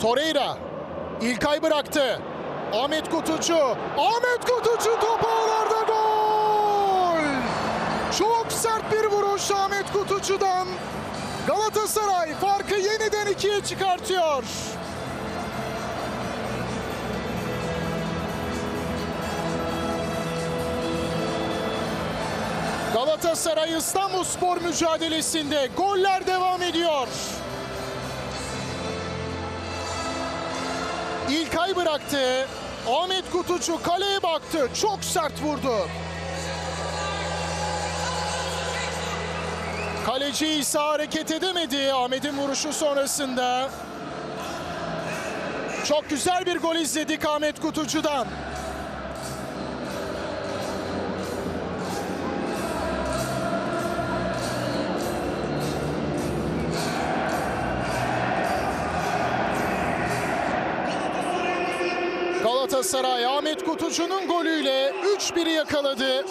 Torreira. İlkay bıraktı. Ahmet Kutucu. Ahmet Kutucu top ağlarda gol. Çok sert bir vuruş Ahmet Kutucu'dan. Galatasaray farkı yeniden ikiye çıkartıyor. Galatasaray İstanbulspor mücadelesinde goller devam. İlkay bıraktı. Ahmet Kutucu kaleye baktı. Çok sert vurdu. Kaleci ise hareket edemedi Ahmet'in vuruşu sonrasında. Çok güzel bir gol izledik Ahmet Kutucu'dan. Galatasaray Ahmet Kutucu'nun golüyle 3-1'i yakaladı.